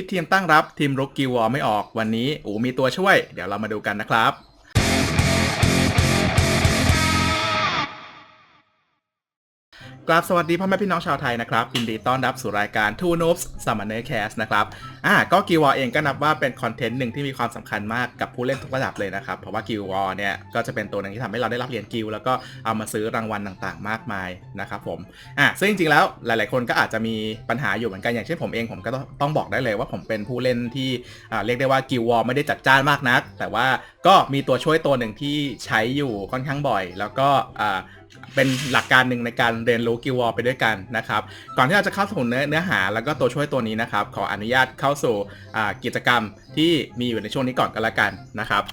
คิดทีมตั้งรับทีมรุกกิววอไม่ออกวันนี้อูมีตัวช่วย เดี๋ยวเรามาดูกันนะครับ กราบสวัสดีพ่อแม่พี่น้องชาวไทยนะครับยินดีต้อนรับสู่รายการ Two Noobs Summoner Cast นะครับอ่าก็กิวอเองก็นับว่าเป็นคอนเทนต์หนึ่งที่มีความสำคัญมากกับผู้เล่นทุกระดับเลยนะครับ เพราะว่ากิวอเนี่ยก็จะเป็นตัวหนึ่งที่ทำให้เราได้รับเหรียญกิลแล้วก็เอามาซื้อรางวัลต่างๆ มากมายนะครับผมอ่าซึ่งจริงๆแล้วหลายๆคนก็อาจจะมีปัญหาอยู่เหมือนกันอย่างเช่นผมเองผมก็ต้องต้องบอกได้เลยว่าผมเป็นผู้เล่นที่อ่าเรียกได้ว่ากิวอไม่ได้จัดจ้านมากนัก แต่ว่าก็มีตัวช่วยตัวหนึ่งที่ใช้อยู่ค่อนข้างบ่อย แล้วก็อ่า เป็นหลักการหนึ่งในการเรียนรู้กิวอลไปด้วยกันนะครับ ก่อนที่เราจะเข้าสู่เนื้อเนื้อหาแล้วก็ตัวช่วยตัวนี้นะครับ ขออนุญาตเข้าสู่กิจกรรมที่มีอยู่ในช่วงนี้ก่อนกันละกันนะครับ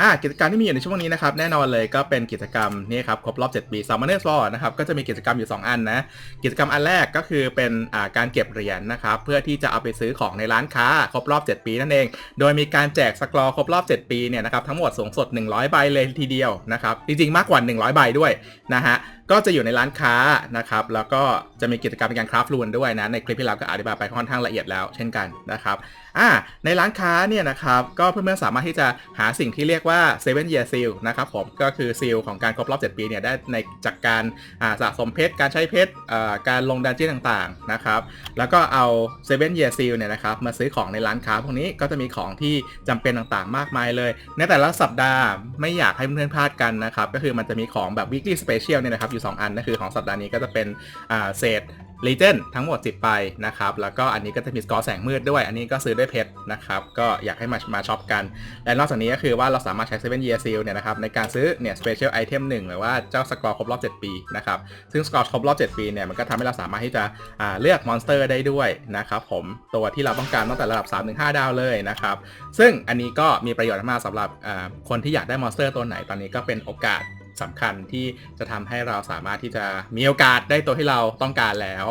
อ่ากิจกรรมที่มีอยู่ในช่วงนี้นะครับแน่นอนเลยก็เป็นกิจกรรมนี่ครับครบรอบ 7 ปี Summoner War นะครับก็จะมีกิจกรรมอยู่ 2 อันนะกิจกรรมอันแรกก็คือเป็นอ่าการเก็บเหรียญนะครับเพื่อที่จะเอาไปซื้อของในร้านค้าครบรอบ 7 ปีนั่นเอง โดยมีการแจกสกรอครบรอบ 7 ปีเนี่ยนะครับทั้งหมดสูงสุด 100 ใบเลยทีเดียวนะครับจริงๆมากกว่า 100 ใบด้วยนะฮะ ก็จะอยู่ในร้านค้านะครับ แล้วก็จะมีกิจกรรมในการคราฟต์รูนด้วยนะ ในคลิปที่เราก็อธิบายไปค่อนข้างละเอียดแล้วเช่นกันนะครับอ่าในร้านค้าเนี่ยนะครับก็เพื่อนๆสามารถที่จะหาสิ่งที่เรียกว่า7 year seal นะครับผมก็คือซีลของการครบรอบ 7 ปีเนี่ยได้ในจากการาสะสมเพชร การใช้เพชรการลงดันเจี้ยนต่างๆนะครับแล้วก็เอา7 year seal เนี่ยนะครับมาซื้อของในร้านค้าพวกนี้ก็จะมีของที่จำเป็นต่างๆ มากมายเลย ในแต่ละสัปดาห์ไม่อยากให้เพื่อนๆพลาดกันนะครับก็คือมันจะมีของแบบ weekly special เนี่ยนะครับอยู่ 2 อันนั่นคือของสัปดาห์นี้ก็จะเป็นเศษลีเจนทั้งหมด 10 ไปนะครับ แล้วก็อันนี้ก็จะมีสกอร์แสงมืดด้วย อันนี้ก็ซื้อด้วยเพชรนะครับ ก็อยากให้มามาช็อปกัน และนอกจากนี้ก็คือว่าเราสามารถใช้7 year seal เนี่ยนะครับ ในการซื้อเนี่ย special item 1หนึ่งหรือว่าเจ้าสกอร์ครบรอบ 7 ปีนะครับ ซึ่งสกอร์ครบรอบ 7 ปีเนี่ยมันก็ทำให้เราสามารถที่จะเลือกมอนสเตอร์ได้ด้วยนะครับผมตัวที่เราต้องการตั้งแต่ระดับ 3-5 ดาวเลยนะครับซึ่งอันนี้ก็มีประโยชน์มากสำหรับคนที่อยากได้มอนสเตอร์ตัวไหนตอนนี้ก็เป็นโอกาส สำคัญที่จะทำให้เราสามารถที่จะมีโอกาสได้ตัวที่เราต้องการแล้ว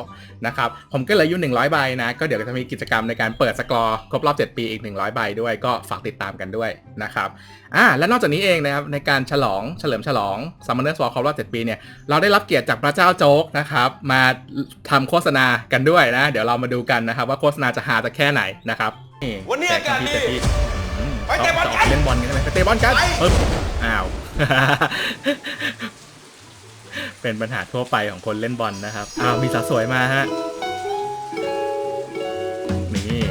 นะครับผมก็เหลยอยู่100ใบนะ ก็เดี๋ยวจะมีกิจกรรมในการเปิดสกอร์ครบรอบ 7 ปีอีก 100ใบด้วยก็ฝากติดตามกันด้วยนะครับอ่าและนอกจากนี้เองนะครับในการฉลองเฉลิมฉลอง Summoner War ครบรอบ 7 ปีเนี่ยเราได้รับเกียรติจากพระเจ้าโจ๊กนะครับมาทำโฆษณากันด้วยนะ เดี๋ยวเรามาดูกันนะครับว่าโฆษณาจะหาจะแค่ไหนนะครับวันนี้อากาศดีแจที่อืมไปเตะบอลกันเล่นบอลกันใช่ไหมไปเตะบอลกันไปปึ๊บอ้าว เป็นปัญหาทั่วไปของคนเล่นบอลนะครับ อ้าว มีสาวสวยมาฮะ นี่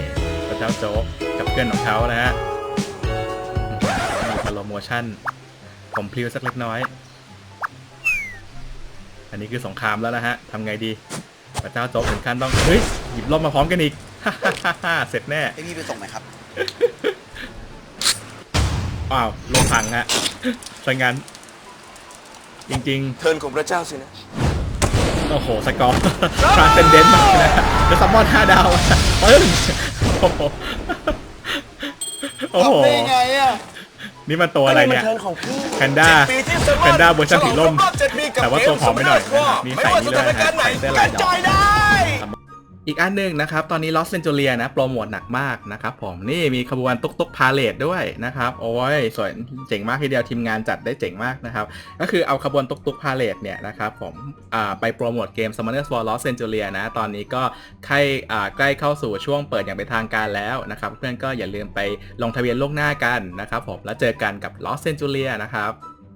พระเจ้าโจ๊กกับเพื่อนของเขานะฮะมีพโลโมชั่น ผมพลิ้วสักเล็กน้อย อันนี้คือสงครามแล้วนะฮะทำไงดีพระเจ้าโจ๊กถึงขั้นต้อง เฮ้ย หยิบล่มมาพร้อมกันอีก เสร็จแน่ให้พี่ไปส่งหน่อยครับ อ้าวลงพังฮะซะงั้นจริง เทิร์นของพระเจ้าสินะๆ โอ้โห สกอร์ทรานเซนเดนต์มากนะแล้วซัมมอนห้าดาวอะปึ้งโอ้โหโอ้โหทำได้ไงอะนี่มันตัวอะไรเนี่ยมัเทิร์นของพี่ แพนด้าเจ็ดปีที่สมแพนด้าเวอร์ชันสีร่ม ฉลองครบรอบเจ็ดปีกับแต่ว่าตัวผอมไปหน่อยนะครับมีไม่ใส่ว่านี่สด้วยถานนะการณ์ไหนใส่เสื้อก็ลายดอกจอยได้ อีกอันหนึ่งนะครับ ตอนนี้ Lost Centuria นะโปรโมทหนักมากนะครับผมนี่มีขบวนตุกตุกพาเลทด้วยนะครับ โอ้ยสวยเจ๋งมากทีเดียวทีมงานจัดได้เจ๋งมากนะครับ ก็คือเอาขบวนตุกตุกพาเลทเนี่ยนะครับผมไปโปรโมทเกม Summoners War Lost Centuria นะ ตอนนี้ก็ใกล้ใกล้เข้าสู่ช่วงเปิดอย่างเป็นทางการแล้วนะครับ เพื่อนก็อย่าลืมไปลงทะเบียนล่วงหน้ากันนะครับผมแล้วเจอกันกับ Lost Centuria นะครับ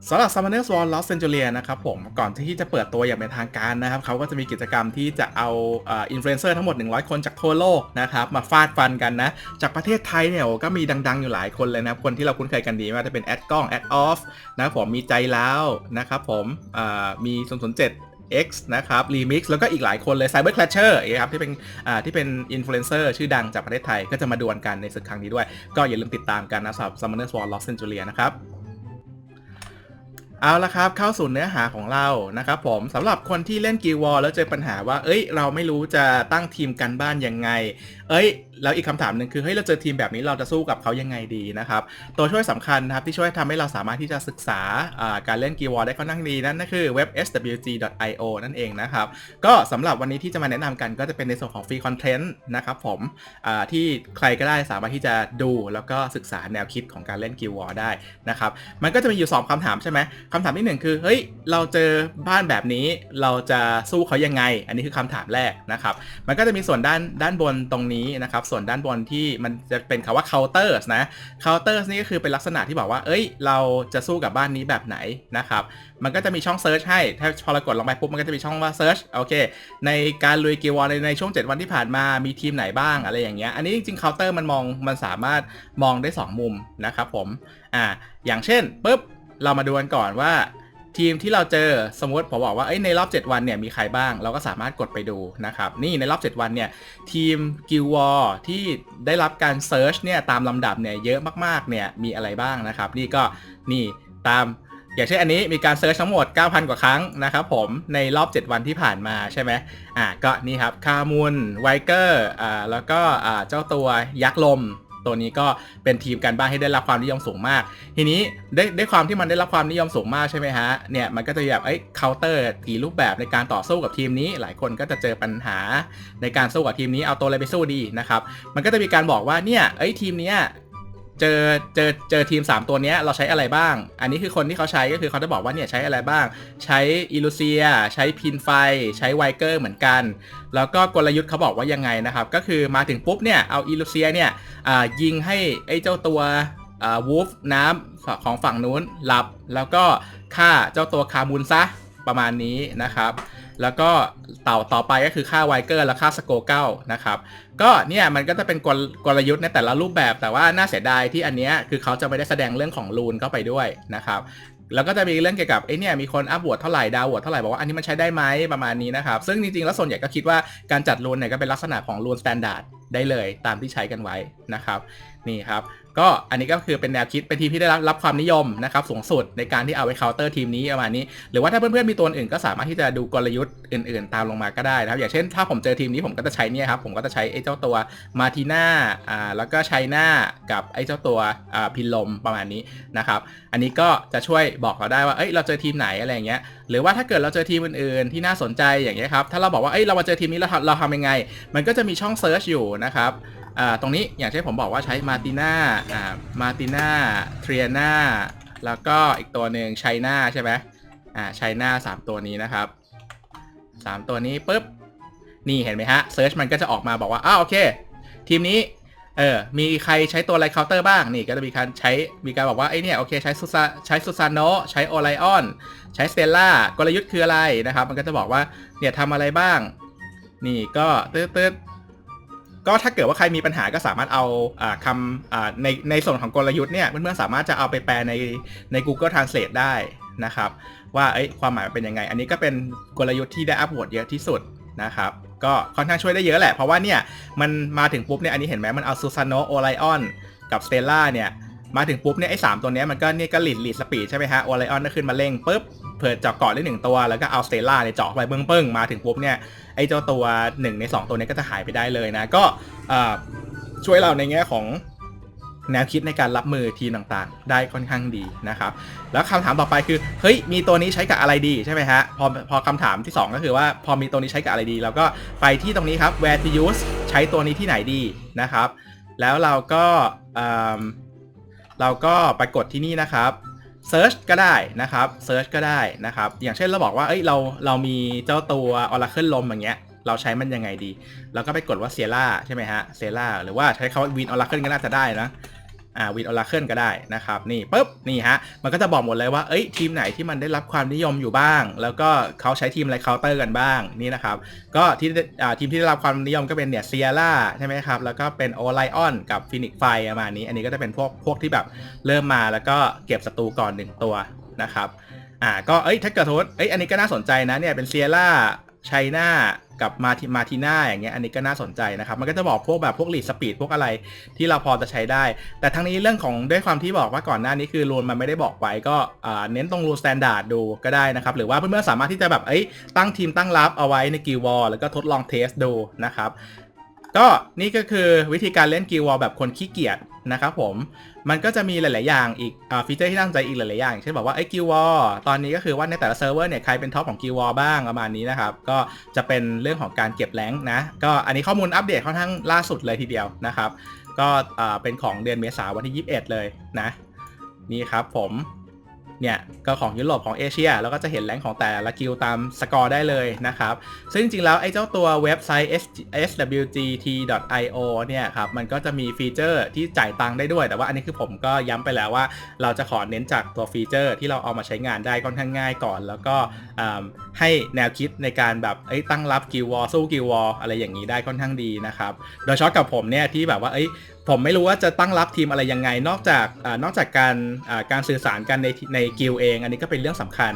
สำหรับ Summoners War Lost Centuria นะครับผมก่อนที่จะเปิดตัวอย่างเป็นทางการนะครับเขาก็จะมีกิจกรรมที่จะเอาอินฟลูเอนเซอร์ทั้งหมด 100 คนจากทั่วโลกนะครับมาฟาดฟันกันนะ จากประเทศไทยเนี่ยก็มีดังๆอยู่หลายคนเลยนะครับคนที่เราคุ้นเคยกันดีไมาจะเป็นแอดกล้องแอดออฟนะครับผมมีใจแล้วนะครับผมอ่ามี007 X นะครับ Remix แล้วก็อีกหลายคนเลย Cyber Clasher นะครับที่เป็นอ่าที่เป็นอินฟลูเอนเซอร์ชื่อดังจากประเทศไทยก็จะมาดวลกันในศึกครั้งนี้ด้วย ก็อย่าลืมติดตามกันนะสำหรับ Summoners War Lost Centuria นะครับ เอาละครับเข้าสู่เนื้อหาของเรานะครับผมสำหรับคนที่เล่นกีวอลแล้วเจอปัญหาว่า เอ้ย เราไม่รู้จะตั้งทีมกันบ้านยังไง เอ้ยแล้วอีกคำถามหนึ่งคือเฮ้ยเราเจอทีมแบบนี้เราจะสู้กับเขายังไงดีนะครับตัวช่วยสำคัญนะครับที่ช่วยทำให้เราสามารถที่จะศึกษาการเล่นกีวอลได้ค่อนข้างดีนั่นก็คือเว็บ swg.io นั่นเองนะครับก็สำหรับวันนี้ที่จะมาแนะนำกันก็จะเป็นในส่วนของฟรีคอนเทนต์นะครับผมที่ใครก็ได้สามารถที่จะดูแล้วก็ศึกษาแนวคิดของการเล่นกีวอลได้นะครับมันก็จะมีอยู่ 2คำถามใช่ไหมคำถามที่ 1 คือเฮ้ยเราเจอบ้านแบบนี้เราจะสู้เขายังไง อันนี้คือคำถามแรกนะครับมันก็จะมีส่วนด้านด้านบนตรงนี้นี้นะครับ ส่วนด้านบนที่มันจะเป็นคำว่า counters นะ counters นี่ก็คือเป็นลักษณะที่บอกว่า เอ้ย เราจะสู้กับบ้านนี้แบบไหนนะครับ มันก็จะมีช่อง search ให้ ถ้าพอเรากดลงไปปุ๊บ มันก็จะมีช่องว่า search โอเค ในการลุยกิวอลในในช่วง 7 วันที่ผ่านมา มีทีมไหนบ้างอะไรอย่างเงี้ย อันนี้จริงๆ counter มันมอง มันสามารถมองได้ 2 มุมนะครับผม อ่า อย่างเช่นปุ๊บ เรามาดูกันก่อนว่า ทีมที่เราเจอสมมติผมบอกว่าเอ้ยในรอบ 7 วันเนี่ยมีใครบ้าง เราก็สามารถกดไปดูนะครับนี่ในรอบ 7 วันเนี่ยทีมกิววอที่ได้รับการเซิร์ชเนี่ยตามลำดับเนี่ยเยอะมากๆเนี่ยมีอะไรบ้างนะครับ นี่ก็นี่ตามอย่างเช่นอันนี้มีการเซิร์ชทั้งหมด 9,000 กว่าครั้งนะครับผมในรอบ 7 วันที่ผ่านมาใช่ไหมอ่าก็นี่ครับคามุนไวเกอร์อ่าแล้วก็อ่าเจ้าตัวยักษ์ลม ตัวนี้ก็เป็นทีมการบ้านให้ได้รับความนิยมสูงมาก ทีนี้ด้ได้ความที่มันได้รับความนิยมสูงมากใช่ไหมฮะเนี่ยมันก็จะแบบเอ้ยเคาน์เตอร์กี่รูปแบบในการต่อสู้กับทีมนี้ หลายคนก็จะเจอปัญหาในการสู้กับทีมนี้เอาตัวอะไรไปสู้ดีนะครับมันก็จะมีการบอกว่าเนี่ยเอ้ยทีมนี้ เจอเจอเจอทีม 3 ตัวนี้เราใช้อะไรบ้าง อันนี้คือคนที่เขาใช้ก็คือเขาจะบอกว่าเนี่ยใช้อะไรบ้าง ใช้อิลูเซีย ใช้พินไฟ ใช้ไวเกอร์เหมือนกัน แล้วก็กลยุทธ์เขาบอกว่ายังไงนะครับ ก็คือมาถึงปุ๊บเนี่ยเอาอิลูเซียเนี่ยยิงให้ไอ้เจ้าตัววูฟน้ำของฝั่งนู้นหลับ แล้วก็ฆ่าเจ้าตัวคามุนซะ ประมาณนี้นะครับ แล้วก็เต่าต่อไปก็คือฆ่าไวเกอร์และฆ่าสโกเก้านะครับ ก็เนี่ยมันก็จะเป็นกลกลยุทธ์ในแต่ละรูปแบบ แต่ว่าน่าเสียดายที่อันเนี้ยคือเขาจะไม่ได้แสดงเรื่องของรูนเข้าไปด้วยนะครับแล้วก็จะมีเรื่องเกี่ยวกับไอ้เนี่ยมีคนอัพบวดเท่าไหร่ดาวบวดเท่าไหร่บอกว่าอันนี้มันใช้ได้ไหมประมาณนี้นะครับ ซึ่งจริงๆ แล้วส่วนใหญ่ก็คิดว่าการจัดรูนเนี่ยก็เป็นลักษณะของรูนสแตนดาร์ดได้เลยตามที่ใช้กันไว้นะครับนี่ครับก็อันนี้ก็คือเป็นแนวคิดเป็นทีมที่ได้รับรับความนิยมนะครับสูงสุดในการที่เอาไปเคาน์เตอร์ทีมนี้ประมาณนี้ หรือว่าถ้าเพื่อนๆมีตัวอื่นก็สามารถที่จะดูกลยุทธ์อื่นๆ ตามลงมาก็ได้นะครับ อย่างเช่นถ้าผมเจอทีมนี้ผมก็จะใช้เนี่ยครับผมก็จะใช้ไอ้เจ้าตัวมาทีน่าอ่าแล้วก็ไชน่ากับไอ้เจ้าตัวอ่าพินลมประมาณนี้นะครับอันนี้ก็จะช่วยบอกเราได้ว่าเอ้ยเราเจอทีมไหนอะไรอย่างเงี้ยหรือว่าถ้าเกิดเราเจอทีมอื่นๆ ที่น่าสนใจอย่างเงี้ยครับถ้าเราบอกว่าเอ้ยเรามาเจอทีมนี้เราทำเราทำยังไง มันก็จะมีช่องเซิร์ชอยู่นะครับ ตรงนี้อย่างเช่นผมบอกว่าใช้มาติน่าอ่ามาติน่าเทรียนาแล้วก็อีกตัวหนึ่งไชน่าใช่ไหมอ่าไชน่าสามตัวนี้นะครับสามตัวนี้ปุ๊บนี่เห็นไหมฮะเซิร์ชมันก็จะออกมาบอกว่าอ้าวโอเค ทีมนี้เออมีใครใช้ตัวอะไรเคาน์เตอร์บ้างนี่ก็จะมีการใช้มีการบอกว่าไอ้เนี่ยโอเคใช้ซูซาใช้ซูซานโนใช้โอไลออนใช้สเตลล่ากลยุทธ์คืออะไรนะครับ มันก็จะบอกว่าเนี่ยทำอะไรบ้าง นี่ก็ตืดตืด ก็ถ้าเกิดว่าใครมีปัญหาก็สามารถเอาอคำในในส่วนของกลยุทธ์เนี่ยเพื่อนๆสามารถจะเอาไปแปลในใน Google Translate ได้นะครับ ว่าเอ้ความหมายเป็นยังไง อันนี้ก็เป็นกลยุทธ์ที่ได้อัพโหลดเยอะที่สุดนะครับก็ค่อนข้างช่วยได้เยอะแหละ เพราะว่าเนี่ยมันมาถึงปุ๊บเนี่ยอันนี้เห็นไหมมันเอาซูซานโนโอไลออนกับสเตลล่าเนี่ยมาถึงปุ๊บเนี่ยไอ้สามตัวเนี้ยมันก็เนี่ยก็ลีดหลีดสปีดใช่ไหมฮะโอไลออนก็ขึ้นมาเร่งปุ๊บ เผื่อเจาะเกาะได้หนึ่งตัว แล้วก็เอาสเตล่าเนี่ยเจาะไปเบิ้งเบิ้งๆมาถึงปุ๊บเนี่ยไอ้เจ้าตัวหนึ่งในสองตัวเนี้ก็จะหายไปได้เลยนะ ก็ช่วยเราในแง่ของแนวคิดในการรับมือทีมต่างๆ ได้ค่อนข้างดีนะครับ แล้วคำถามต่อไปคือ เฮ้ย มีตัวนี้ใช้กับอะไรดีใช่ไหมฮะ พอพอคำถามที่ 2 ก็คือว่าพอมีตัวนี้ใช้กับอะไรดี เราก็ไปที่ตรงนี้ครับ where to use ใช้ตัวนี้ที่ไหนดีนะครับ แล้วเราก็เราก็ไปกดที่นี่นะครับ เซิร์ชก็ได้นะครับเซิร์ชก็ได้นะครับ อย่างเช่นเราบอกว่าเอ้ยเราเรามีเจ้าตัว oracle ลมอย่างเงี้ย เราใช้มันยังไงดี เราก็ไปกดว่าเซล่าใช่ไหมฮะเซล่าหรือว่าใช้คำว่าวินออราเคิลก็น่าจะได้นะ อ่าวินออราเคิลก็ได้นะครับนี่ปุ๊บนี่ฮะมันก็จะบอกหมดเลยว่าเอ้ยทีมไหนที่มันได้รับความนิยมอยู่บ้าง แล้วก็เขาใช้ทีมอะไรเคาน์เตอร์กันบ้างนี่นะครับก็ที่อ่าทีมที่ได้รับความนิยมก็เป็นเนี่ยเซียร่าใช่ไหมครับแล้วก็เป็นโอไลออนกับฟินิกไฟประมาณนี้ อันนี้ก็จะเป็นพวกพวกที่แบบเริ่มมาแล้วก็เก็บศัตรูก่อนหนึ่งตัวนะครับอ่าก็เอ้ยถ้าเกิดสมมติเอ้ยอันนี้ก็น่าสนใจนะเนี่ยเป็นเซียร่า ไชน่ากับมาทิมาทีน่าอย่างเงี้ยอันนี้ก็น่าสนใจนะครับ มันก็จะบอกพวกแบบพวกลีดสปีดพวกอะไรที่เราพอจะใช้ได้ แต่ทั้งนี้เรื่องของด้วยความที่บอกว่าก่อนหน้านี้คือรูนมันไม่ได้บอกไว้ก็เน้นตรงรูนสแตนดาร์ดดูก็ได้นะครับ หรือว่าเพื่อนๆสามารถที่จะแบบเอ้ยตั้งทีมตั้งรับเอาไว้ในกิววอลแล้วก็ทดลองเทสดูนะครับก็นี่ก็คือวิธีการเล่นกิววอลแบบคนขี้เกียจ นะครับผม มันก็จะมีหลาย ๆ อย่างอีกอฟีเจอร์ที่น่าสนใจอีกหลาย ๆ อย่างเช่นบอกว่าไอ้กิววอตอนนี้ก็คือว่าในแต่ละเซิร์ฟเวอร์เนี่ยใครเป็นท็อปของกิววอบ้างประมาณนี้นะครับ ก็จะเป็นเรื่องของการเก็บแรงนะ ก็อันนี้ข้อมูลอัปเดตค่อนข้างล่าสุดเลยทีเดียวนะครับ ก็เป็นของเดือนเมษาวันที่ 21 เลยนะ นี่ครับผม เนี่ยก็ของยุโรปของเอเชียแล้วก็จะเห็นแรงของแต่ละกิลตามสกอร์ได้เลยนะครับ ซึ่งจริงๆแล้วไอ้เจ้าตัวเว็บไซต์ swgt.io เนี่ยครับมันก็จะมีฟีเจอร์ที่จ่ายตังค์ได้ด้วย แต่ว่าอันนี้คือผมก็ย้ำไปแล้วว่า เราจะขอเน้นจากตัวฟีเจอร์ที่เราเอามาใช้งานได้ค่อนข้างง่ายก่อน แล้วก็ให้แนวคิดในการแบบตั้งรับกิลวอลสู้กิลวอลอะไรอย่างนี้ได้ค่อนข้างดีนะครับโดยเฉพาะกับผมเนี่ยที่แบบว่าเอ้ย ผมไม่รู้ว่าจะตั้งรับทีมอะไรยังไง นอกจากอนอกจากการการสื่อสารกันในในกิลเอง อันนี้ก็เป็นเรื่องสำคัญ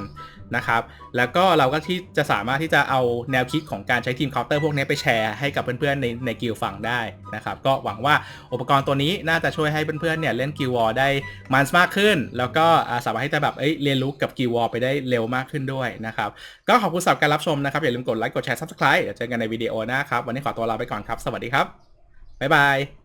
นะครับ แล้วก็เราก็ที่จะสามารถที่จะเอาแนวคิดของการใช้ทีมเคาน์เตอร์พวกนี้ไปแชร์ให้กับเพื่อนๆในในกิลฟังได้นะครับ ก็หวังว่าอุปกรณ์ตัวนี้น่าจะช่วยให้เพื่อนๆเนี่ยเล่นกิลวอลได้มันมากขึ้น แล้วก็สามารถที่จะแบบเเรียนรู้กับกิลวอลไปได้เร็วมากขึ้นด้วยนะครับ ก็ขอบคุณสำหรับการรับชมนะครับ อย่าลืมกดไลค์กดแชร์ subscribe เดี๋ยวเจอกันในวิดีโอหน้าครับวันนี้ขอตัวลาไปก่อนครับ สวัสดีครับบ๊ายบาย